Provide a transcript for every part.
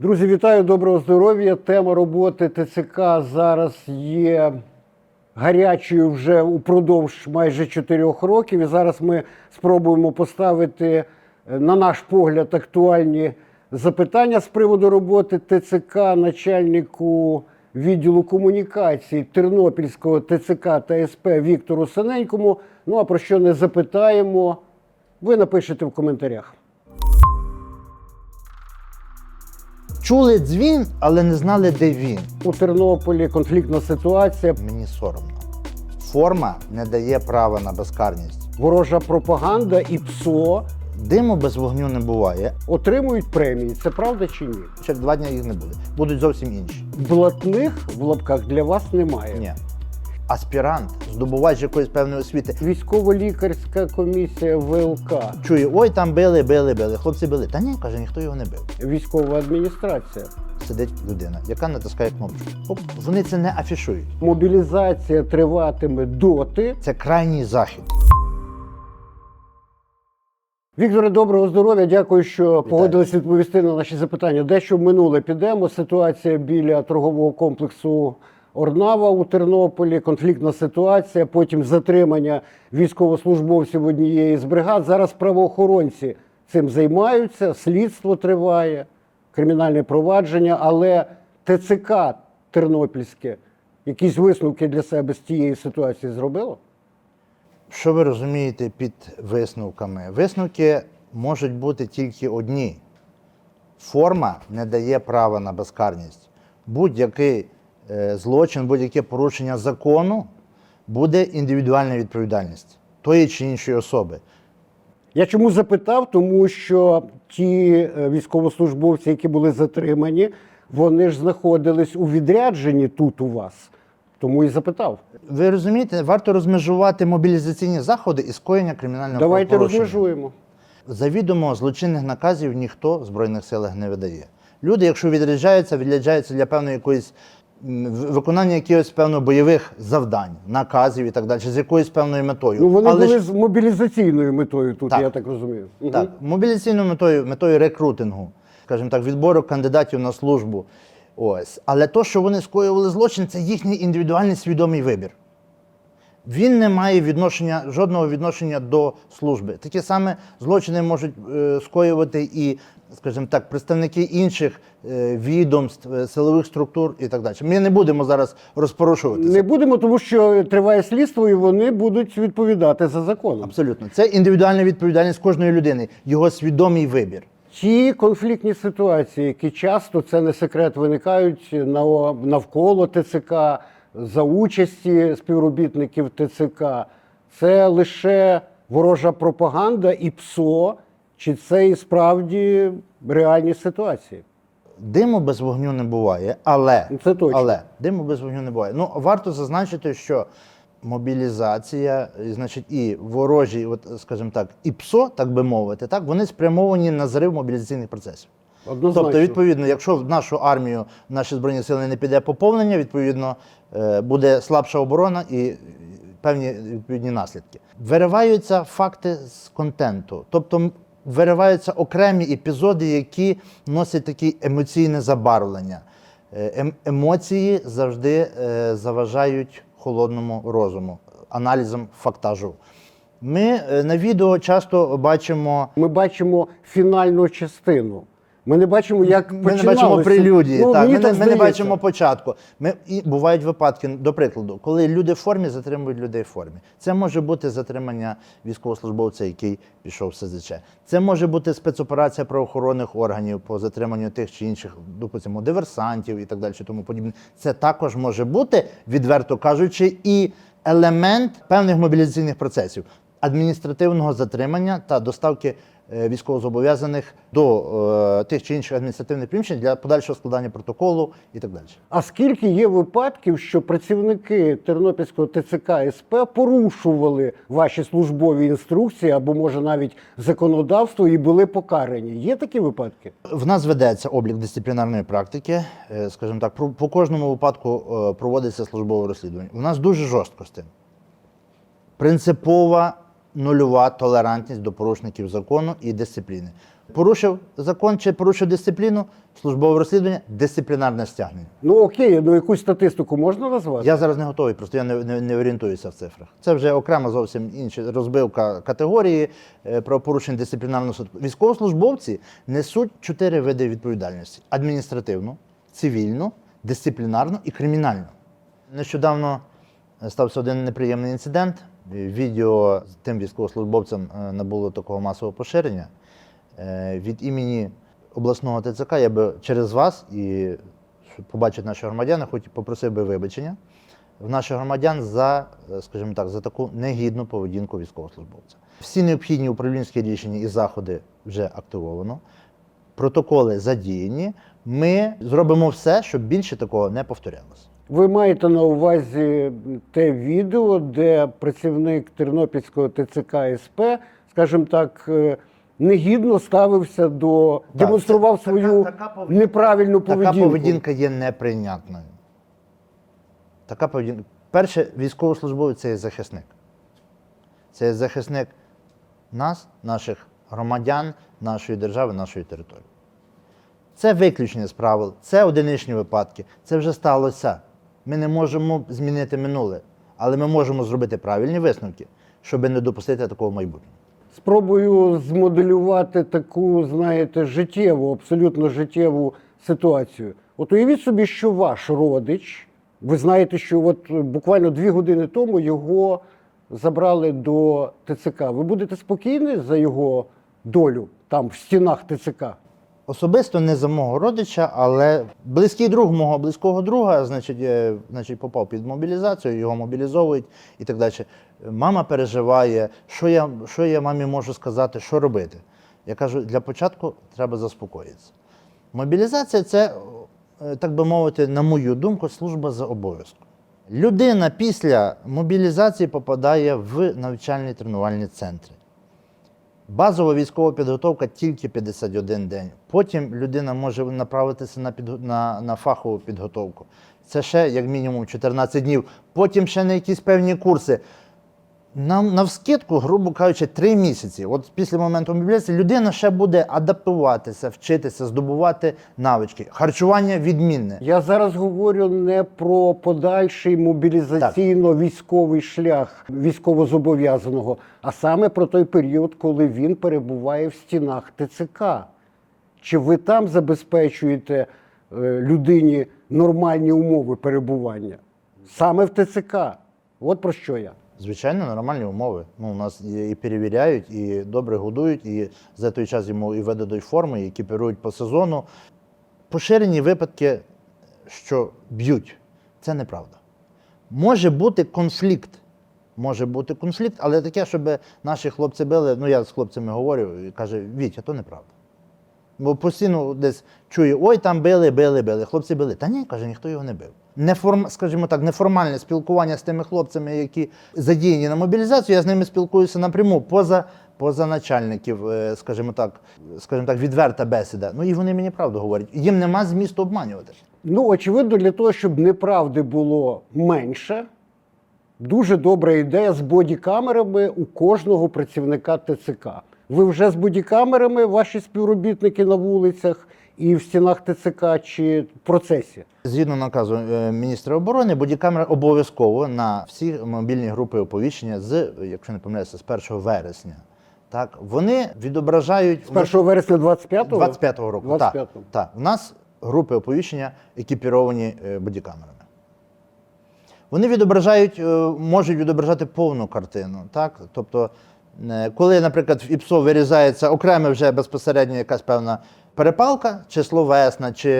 Друзі, вітаю, доброго здоров'я. Тема роботи ТЦК зараз є гарячою вже упродовж майже чотирьох років. І зараз ми спробуємо поставити, е, на наш погляд, актуальні запитання з приводу роботи ТЦК начальнику відділу комунікацій Тернопільського ТЦК та СП Віктору Синенькому. Ну а про що не запитаємо, ви напишете в коментарях. Чули дзвін, але не знали, де він. У Тернополі конфліктна ситуація, Мені соромно. Форма не дає права на безкарність. ворожа пропаганда і ПСО Диму без вогню не буває. отримують премії. Це правда чи ні? Через два дні їх не буде. Будуть зовсім інші. Блатних в лапках для вас немає. Ні. Аспірант, здобувач якоїсь певної освіти, Військово-лікарська комісія ВЛК, чує, ой, там били, били, били. Хлопці били. Та ні, каже, ніхто його не бив. військова адміністрація. Сидить людина, яка натискає кнопку. Оп, вони це не афішують. Мобілізація триватиме доти. Це крайній захід. Вікторе, доброго здоров'я. Дякую, що погодились відповісти на наші запитання. Дещо в минуле підемо. Ситуація біля торгового комплексу Орнава у Тернополі, конфліктна ситуація, потім затримання військовослужбовців однієї з бригад. Зараз правоохоронці цим займаються, слідство триває, кримінальне провадження, але ТЦК Тернопільське якісь висновки для себе з тієї ситуації зробило? Що ви розумієте під висновками? Висновки можуть бути тільки одні. Форма не дає права на безкарність. Будь-який злочин, будь-яке порушення закону буде індивідуальна відповідальність тої чи іншої особи. Я чому запитав? Тому що ті е, військовослужбовці, які були затримані, вони ж знаходились у відрядженні тут у вас. Тому і запитав. Ви розумієте, варто розмежувати мобілізаційні заходи і скоєння кримінального Давайте правопорушення. розмежуємо. Завідомо злочинних наказів ніхто в Збройних силах не видає. Люди, якщо відряджаються, відряджаються для певної якоїсь виконання якихось певно бойових завдань, наказів і так далі, з якоюсь певною метою. Ну вони Але були ж, з мобілізаційною метою тут, Так. я так розумію. Мгм. так, мобілізаційною метою, метою рекрутингу, скажімо так, відбору кандидатів на службу. Ось. Але то, що вони скоювали злочин, це їхній індивідуальний свідомий вибір. Він не має відношення, жодного відношення до служби. Такі саме злочини можуть е, скоювати і, скажімо так, представники інших е, відомств, е, силових структур і так далі. Ми не будемо зараз розпорушуватися. Не будемо, тому що триває слідство, і вони будуть відповідати за законом. Абсолютно. Це індивідуальна відповідальність кожної людини, його свідомий вибір. Ті конфліктні ситуації, які часто це не секрет, виникають на- навколо ТЦК за участі співробітників ТЦК, це лише ворожа пропаганда і ПСО, чи це і справді реальні ситуації? Диму без вогню не буває, але, Ну, це точно. але диму без вогню не буває. Ну, варто зазначити, що мобілізація, і, значить, і ворожі, от, скажімо так, і ПСО, так би мовити, так, вони спрямовані на зрив мобілізаційних процесів. Однозначно. Тобто, відповідно, якщо в нашу армію, наші збройні сили не піде поповнення, відповідно, е, буде слабша оборона і певні відповідні наслідки. Вириваються факти з контенту, тобто вириваються окремі епізоди, які носять таке емоційне забарвлення. Е, ем- Емоції завжди е, заважають холодному розуму, аналізам фактажу. Ми на відео часто бачимо Ми бачимо фінальну частину. Ми не бачимо, як ми не бачимо прелюдії, Ну, так, ми, не, ми не бачимо початку. Ми, і бувають випадки, до прикладу, коли люди в формі затримують людей в формі. Це може бути затримання військовослужбовця, який пішов в СЗЧ. Це може бути спецоперація правоохоронних органів по затриманню тих чи інших, допустимо, диверсантів і так далі, тому подібне. Це також може бути, відверто кажучи, і елемент певних мобілізаційних процесів адміністративного затримання та доставки військовозобов'язаних до е, тих чи інших адміністративних приміщень для подальшого складання протоколу і так далі. А скільки є випадків, що працівники Тернопільського ТЦК СП порушували ваші службові інструкції або може навіть законодавство і були покарані? Є такі випадки? В нас ведеться облік дисциплінарної практики. е, Скажімо так, по кожному випадку е, проводиться службове розслідування. У нас дуже жорстко з тим. Принципова нульова толерантність до порушників закону і дисципліни. Порушив закон чи порушив дисципліну, службове розслідування, дисциплінарне стягнення. Ну окей, ну якусь статистику можна назвати? Я зараз не готовий, просто я не, не, не орієнтуюся в цифрах. Це вже окрема зовсім інша розбивка категорії е, про порушення дисциплінарного суду. Військовослужбовці несуть чотири види відповідальності: адміністративну, цивільну, дисциплінарну і кримінальну. Нещодавно е, стався один неприємний інцидент. Відео з тим військовослужбовцем е, набуло такого масового поширення. Е, Від імені обласного ТЦК я би через вас і побачити наші громадяни, хоч попросив би вибачення в наших громадян за, е, скажімо так, за таку негідну поведінку військовослужбовця. Всі необхідні управлінські рішення і заходи вже активовано, протоколи задіяні. Ми зробимо все, щоб більше такого не повторялося. Ви маєте на увазі те відео, де працівник Тернопільського ТЦК СП, скажімо так, е, негідно ставився до демонстрував це свою така- така поведінка- неправильну поведінку. Така поведінка є неприйнятною. Така поведінка. Перше, військовослужбовець це є захисник. Це є захисник нас, наших громадян, нашої держави, нашої території. Це виключення з правил, це одиничні випадки, це вже сталося. Ми не можемо змінити минуле, але ми можемо зробити правильні висновки, щоб не допустити такого майбутнього. Спробую змоделювати таку, знаєте, життєву, абсолютно життєву ситуацію. От уявіть собі, що ваш родич, ви знаєте, що от буквально дві години тому його забрали до ТЦК. Ви будете спокійні за його долю там в стінах ТЦК? Особисто не за мого родича, але близький друг мого близького друга, значить, е, значить, попав під мобілізацію, його мобілізовують і так далі. Мама переживає, що я, що я мамі можу сказати, що робити. Я кажу, для початку треба заспокоїтися. Мобілізація це, е, так би мовити, на мою думку, служба за обов'язком. Людина після мобілізації попадає в навчальні тренувальні центри. Базова військова підготовка тільки 51 день. Потім людина може направитися на, підго- на, на фахову підготовку. Це ще як мінімум 14 днів. Потім ще на якісь певні курси. Нам навскидку, грубо кажучи, 3 місяці. От після моменту мобілізації людина ще буде адаптуватися, вчитися, здобувати навички. Харчування відмінне. Я зараз говорю не про подальший мобілізаційно-військовий шлях військовозобов'язаного, а саме про той період, коли він перебуває в стінах ТЦК. Чи ви там забезпечуєте е, людині нормальні умови перебування? Саме в ТЦК. От про що я. Звичайно, нормальні умови. Ну, у нас і перевіряють, і добре годують, і за той час йому і видадуть форми, і екіпірують по сезону. Поширені випадки, що б'ють, це неправда. Може бути конфлікт. Може бути конфлікт, але таке, щоб наші хлопці били, ну я з хлопцями говорю і каже, Вітя, то неправда. Бо постійно десь чує, ой, там били, били, били. Хлопці били. Та ні, каже, ніхто його не бив. Неформ, скажімо так, неформальне спілкування з тими хлопцями, які задіяні на мобілізацію, я з ними спілкуюся напряму, поза, поза начальників, е, скажімо так, скажімо так, відверта бесіда. Ну і вони мені правду говорять. Їм нема змісту обманювати. Ну, очевидно, для того, щоб неправди було менше, дуже добра ідея з бодікамерами у кожного працівника ТЦК. Ви вже з бодікамерами, ваші співробітники на вулицях і в стінах ТЦК чи в процесі? Згідно наказу е, міністра оборони, бодікамера обов'язково на всі мобільні групи оповіщення з, якщо не помиляюся, з 1 вересня. Так, вони відображають З 1 вересня 25-го? 25-го року. 25-го. Так, так. У нас групи оповіщення екіпіровані е, бодікамерами. Вони відображають, е, можуть відображати повну картину. Так? Тобто, коли, наприклад, в ІПСО вирізається окреме вже безпосередньо якась певна перепалка, чи словесна, чи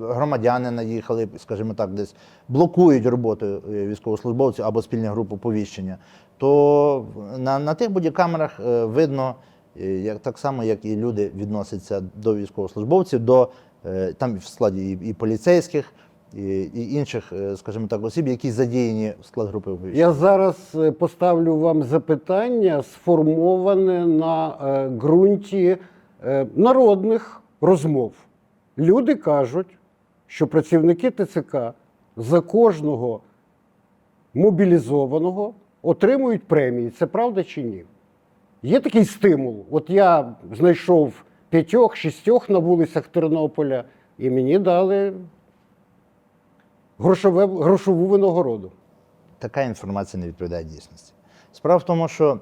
громадяни наїхали, скажімо так, десь блокують роботу е, військовослужбовців або спільні групи оповіщення, то на, на тих бодікамерах е, видно, е, як, так само, як і люди відносяться до військовослужбовців, до е, там в складі і, і поліцейських, і, інших, е, скажімо так, осіб, які задіяні в склад групи оповіщення. Я зараз е, поставлю вам запитання, сформоване на е, ґрунті народних розмов. Люди кажуть, що працівники ТЦК за кожного мобілізованого отримують премії. Це правда чи ні? Є такий стимул. От я знайшов п'ятьох, шістьох на вулицях Тернополя, і мені дали грошове, грошову винагороду. Така інформація не відповідає дійсності. Справа в тому, що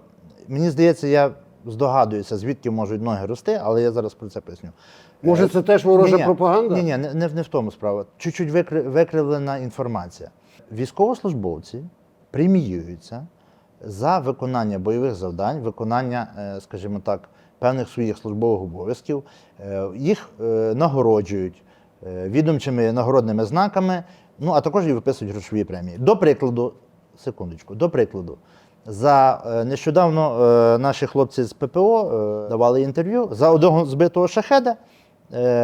мені здається, я здогадуюся, звідки можуть ноги рости, але я зараз про це поясню. Може, Е, це теж ворожа ні-ні, пропаганда? Ні, ні, не, не, не в тому справа. Чуть-чуть викри- викривлена інформація. Військовослужбовці преміюються за виконання бойових завдань, виконання, е, скажімо так, певних своїх службових обов'язків. Е, Їх нагороджують відомчими нагородними знаками, ну а також і виписують грошові премії. До прикладу, секундочку, до прикладу. За е, нещодавно е, наші хлопці з ППО е, давали інтерв'ю. За одного збитого шахеда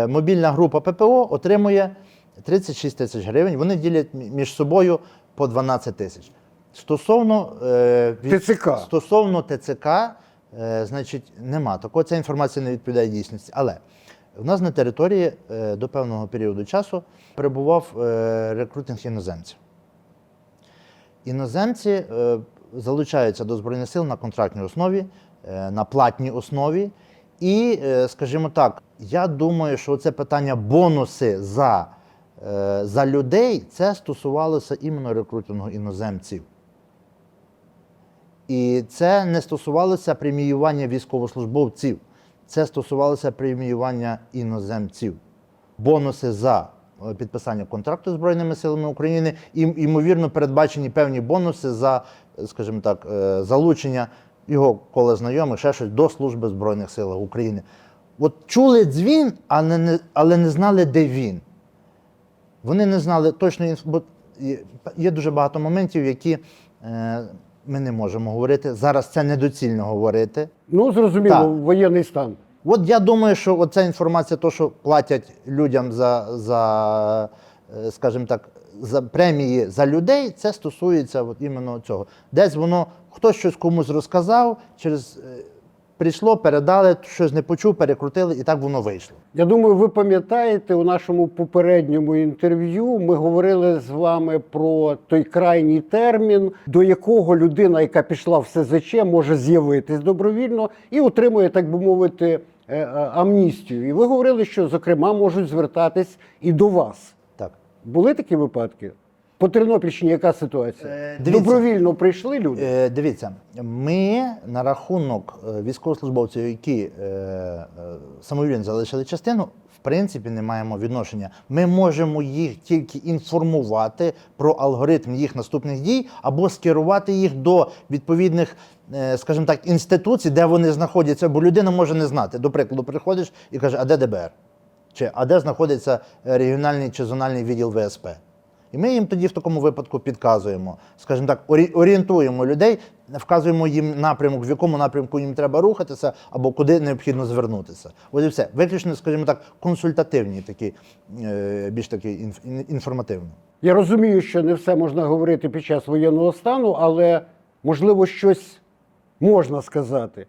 мобільна група ППО отримує 36 тисяч гривень. Вони ділять між собою по 12 тисяч. Стосовно, ТЦК. стосовно ТЦК, значить, нема. Такого ця інформація не відповідає дійсності. Але в нас на території е, до певного періоду часу перебував е, рекрутинг іноземців. Іноземці е, залучаються до Збройних сил на контрактній основі, на платній основі. І, скажімо так, я думаю, що це питання бонуси за, за людей це стосувалося іменно рекрутингу іноземців. І це не стосувалося преміювання військовослужбовців, це стосувалося преміювання іноземців. Бонуси за е, підписання контракту з Збройними силами України і, ймовірно, передбачені певні бонуси за, скажімо так, е, залучення його коле знайомих, ще щось до служби Збройних силах України. От чули дзвін, але не, але не знали, де він. Вони не знали точно бо є- є дуже багато моментів, які е, ми не можемо говорити. Зараз це недоцільно говорити. Ну, зрозуміло, Так. воєнний стан. От я думаю, що оця інформація, то, що платять людям за, за е, скажімо так, за премії за людей, це стосується от іменно цього. Десь воно хтось щось комусь розказав, через е, прийшло, передали, щось не почув, перекрутили, і так воно вийшло. Я думаю, ви пам'ятаєте, у нашому попередньому інтерв'ю ми говорили з вами про той крайній термін, до якого людина, яка пішла в СЗЧ, може з'явитись добровільно і отримує, так би мовити, е, е, амністію. І ви говорили, що зокрема можуть звертатись і до вас. Так. Були такі випадки? По Тернопільщині яка ситуація? Е, дивіться. Добровільно прийшли люди? Е, дивіться, ми на рахунок е, військовослужбовців, які е, е, самовільно залишили частину, в принципі, не маємо відношення. Ми можемо їх тільки інформувати про алгоритм їх наступних дій або скерувати їх до відповідних, е, скажімо так, інституцій, де вони знаходяться, бо людина може не знати. До прикладу, приходиш і каже, а де ДБР? Чи а де знаходиться регіональний чи зональний відділ ВСП? І ми їм тоді в такому випадку підказуємо, скажімо так, орі- орієнтуємо людей, вказуємо їм напрямок, в якому напрямку їм треба рухатися або куди необхідно звернутися. Ось і все. Виключно, скажімо так, консультативні такі, е, більш такі інф- інформативні. Я розумію, що не все можна говорити під час воєнного стану, але можливо щось можна сказати.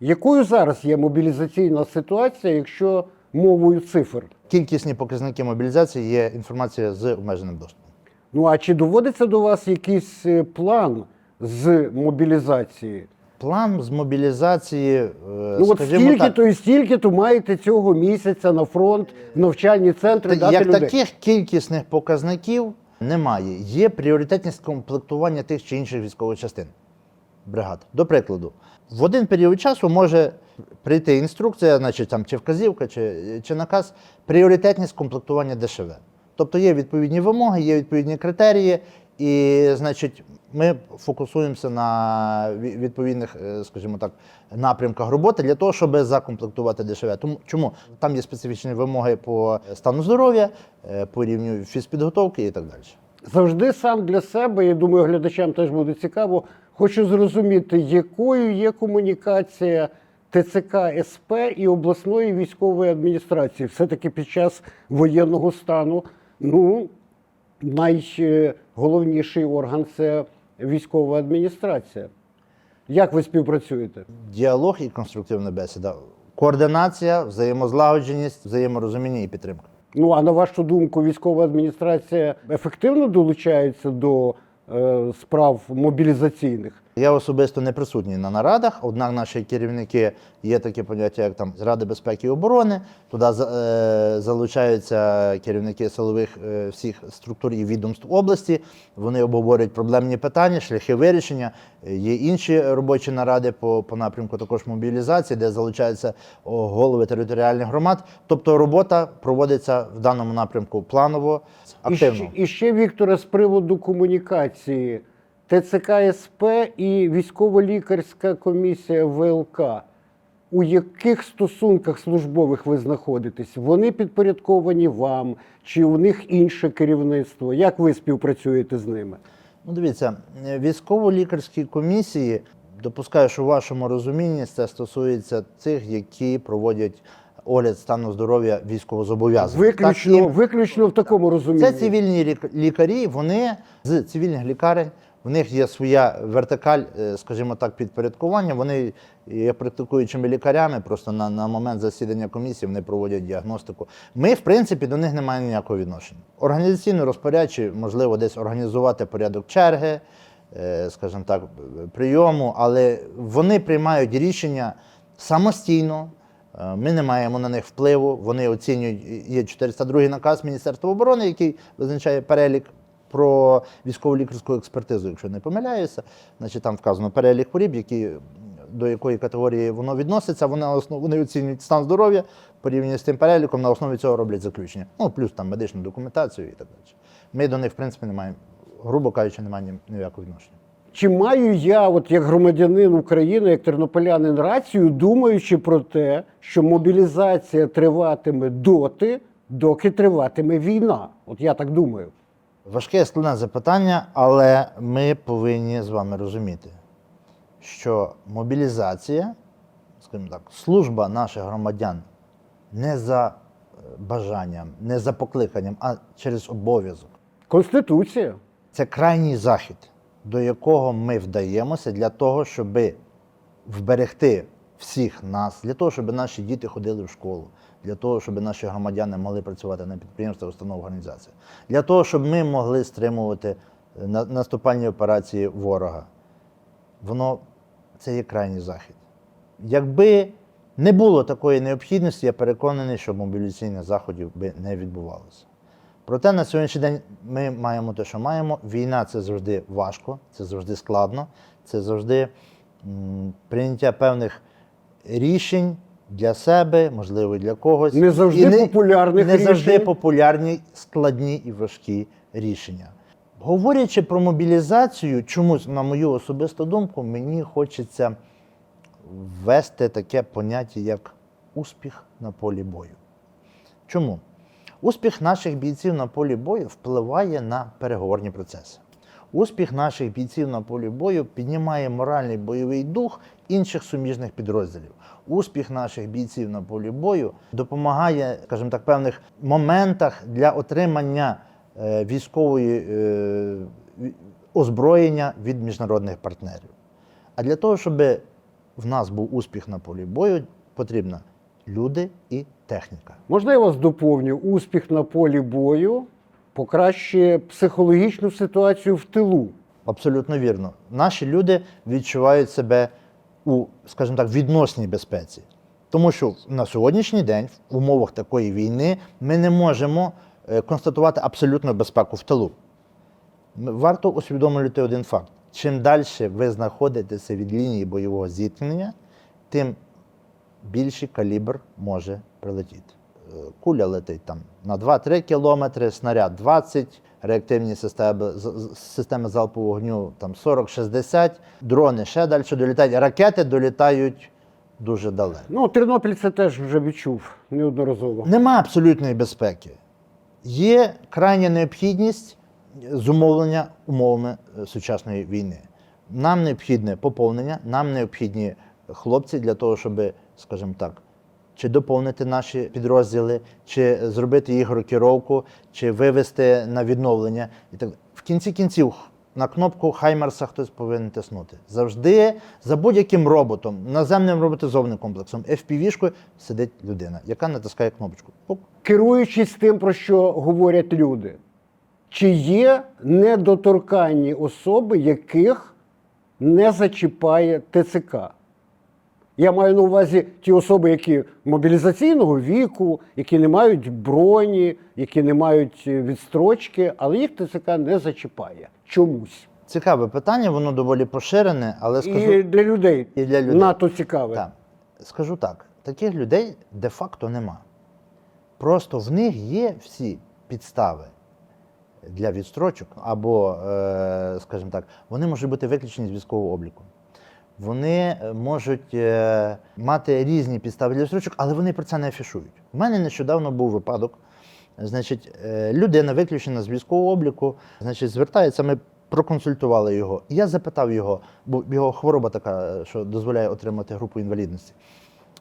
Якою зараз є мобілізаційна ситуація, якщо мовою цифр? Кількісні показники мобілізації є інформація з обмеженим доступом. Ну а чи доводиться до вас якийсь е, план з мобілізації? План з мобілізації, е, Ну от скажімо стільки так, то і стільки то маєте цього місяця на фронт, в навчальні центри Та- дати Як людей. таких кількісних показників немає. Є пріоритетність комплектування тих чи інших військових частин бригад. До прикладу, в один період часу може прийти інструкція, значить там чи вказівка, чи, чи наказ, пріоритетність комплектування ДШВ. Тобто є відповідні вимоги, є відповідні критерії, і, значить, ми фокусуємося на відповідних, е, скажімо так, напрямках роботи для того, щоб закомплектувати ДШВ. Тому чому там є специфічні вимоги по стану здоров'я, е, по рівню фізпідготовки і так далі. Завжди сам для себе, я думаю, глядачам теж буде цікаво. Хочу зрозуміти, якою є комунікація ТЦК СП і обласної військової адміністрації. Все-таки під час воєнного стану, ну, найголовніший орган це військова адміністрація. Як ви співпрацюєте? Діалог і конструктивна бесіда. Координація, взаємозлагодженість, взаєморозуміння і підтримка. Ну а на вашу думку, військова адміністрація ефективно долучається до е, справ мобілізаційних? Я особисто не присутній на нарадах, однак наші керівники є таке поняття, як там Ради безпеки і оборони. Туди е, залучаються керівники силових е, всіх структур і відомств області. Вони обговорюють проблемні питання, шляхи вирішення. Є інші робочі наради по, по напрямку також мобілізації, де залучаються голови територіальних громад. Тобто робота проводиться в даному напрямку планово, І активно. ще, і ще Вікторе, з приводу комунікації ТЦК СП і військово-лікарська комісія ВЛК. У яких стосунках службових ви знаходитесь? Вони підпорядковані вам, чи у них інше керівництво? Як ви співпрацюєте з ними? Ну, дивіться, військово-лікарські комісії, допускаю, що в вашому розумінні це стосується цих, які проводять огляд стану здоров'я військовозобов'язаних. Виключно, Так, і виключно в такому розумінні. Це цивільні лікарі, вони з цивільних лікарень, в них є своя вертикаль, е, скажімо так, підпорядкування. Вони є практикуючими лікарями, просто на, на момент засідання комісії вони проводять діагностику. Ми, в принципі, до них не маємо ніякого відношення. Організаційно розпорядчі, можливо, десь організувати порядок черги, е, скажімо так, прийому, але вони приймають рішення самостійно. Е, Ми не маємо на них впливу. Вони оцінюють. Є 402 наказ Міністерства оборони, який визначає перелік про військово лікарську експертизу, якщо не помиляюся. Значить, там вказано перелік хворіб, які, до якої категорії воно відноситься. Вони, вони оцінюють стан здоров'я порівняно з тим переліком, на основі цього роблять заключення. Ну, плюс там медичну документацію і так далі. Ми до них, в принципі, не маємо, грубо кажучи, не маємо ніякого відношення. Чи маю я, от як громадянин України, як тернополянин, рацію, думаючи про те, що мобілізація триватиме доти, доки триватиме війна? От я так думаю. Важке складне запитання, але ми повинні з вами розуміти, що мобілізація, скажімо так, служба наших громадян не за е, бажанням, не за покликанням, а через обов'язок. Конституція. Це крайній захід, до якого ми вдаємося для того, щоб вберегти всіх нас, для того, щоб наші діти ходили в школу, для того, щоб наші громадяни могли працювати на підприємствах, установах, організаціях, для того, щоб ми могли стримувати е, наступальні операції ворога. Воно це є крайній захід. Якби не було такої необхідності, я переконаний, що мобілізаційних заходів би не відбувалося. Проте на сьогоднішній день ми маємо те, що маємо. Війна це завжди важко, це завжди складно, це завжди прийняття певних рішень для себе, можливо, для когось. Не завжди І популярних не завжди рішень. популярні, складні і важкі рішення. Говорячи про мобілізацію, чомусь, на мою особисту думку, мені хочеться ввести таке поняття, як успіх на полі бою. Чому? Успіх наших бійців на полі бою впливає на переговорні процеси. Успіх наших бійців на полі бою піднімає моральний бойовий дух інших суміжних підрозділів. Успіх наших бійців на полі бою допомагає, скажімо так, певних моментах для отримання е, військової е, озброєння від міжнародних партнерів. А для того, щоб в нас був успіх на полі бою, потрібно люди і техніка. Можна я вас доповню? Успіх на полі бою покращує психологічну ситуацію в тилу. Абсолютно вірно. Наші люди відчувають себе у, скажімо так, відносній безпеці. Тому що на сьогоднішній день, в умовах такої війни, ми не можемо е, констатувати абсолютну безпеку в тилу. Варто усвідомлювати один факт: чим далі ви знаходитеся від лінії бойового зіткнення, тим більший калібр може прилетіти. Е, Куля летить там на 2-3 кілометри, снаряд 20, реактивні системи, системи залпового вогню там 40-60, дрони ще далі долітають, ракети долітають дуже далеко. Ну, Тернопіль це теж вже відчув неодноразово. Нема абсолютної безпеки. Є крайня необхідність зумовлення умовами е, сучасної війни. Нам необхідне поповнення, нам необхідні хлопці для того, щоб, скажімо так, чи доповнити наші підрозділи, чи зробити їх рокіровку, чи вивести на відновлення. І так. В кінці кінців на кнопку Хаймерса хтось повинен тиснути. Завжди за будь-яким роботом, наземним роботизованим комплексом, FPV-шкою сидить людина, яка натискає кнопочку. Пук. Керуючись тим, про що говорять люди, чи є недоторканні особи, яких не зачіпає ТЦК. Я маю на увазі ті особи, які мобілізаційного віку, які не мають броні, які не мають е, відстрочки, але їх ТЦК не зачіпає чомусь. Цікаве питання, воно доволі поширене, але скажу І для людей, І для людей. надто цікаве. Так. Скажу так: таких людей де-факто нема. Просто в них є всі підстави для відстрочок, або, е, скажімо так, вони можуть бути виключені з військового обліку. Вони е, можуть е, мати різні підстави для відстрочок, але вони про це не афішують. У мене нещодавно був випадок. Значить, е, людина виключена з військового обліку, значить, звертається, ми проконсультували його. Я запитав його, бо його хвороба така, що дозволяє отримати групу інвалідності.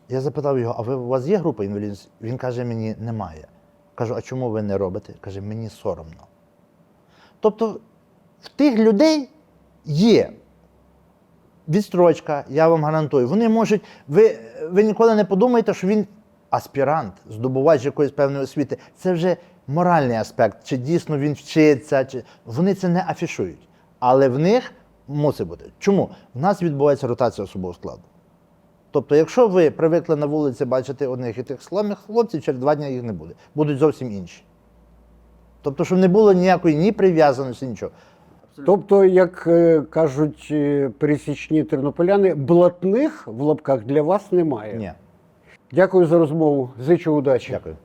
Я запитав його, а ви, у вас є група інвалідності? Він каже, мені немає. Кажу, а чому ви не робите? Каже, мені соромно. Тобто в тих людей є відстрочка, я вам гарантую. Вони можуть, ви, ви ніколи не подумаєте, що він аспірант, здобувач якоїсь певної освіти. Це вже моральний аспект, чи дійсно він вчиться, чи вони це не афішують. Але в них мусить бути. Чому? В нас відбувається ротація особового складу. Тобто, якщо ви привикли на вулиці бачити одних і тих самих хлопців, через два дні їх не буде. Будуть зовсім інші. Тобто, щоб не було ніякої ні прив'язаності, нічого. Тобто, як е, кажуть е, пересічні тернополяни, блатних в лапках для вас немає. Ні. Дякую за розмову. Зичу удачі. Дякую.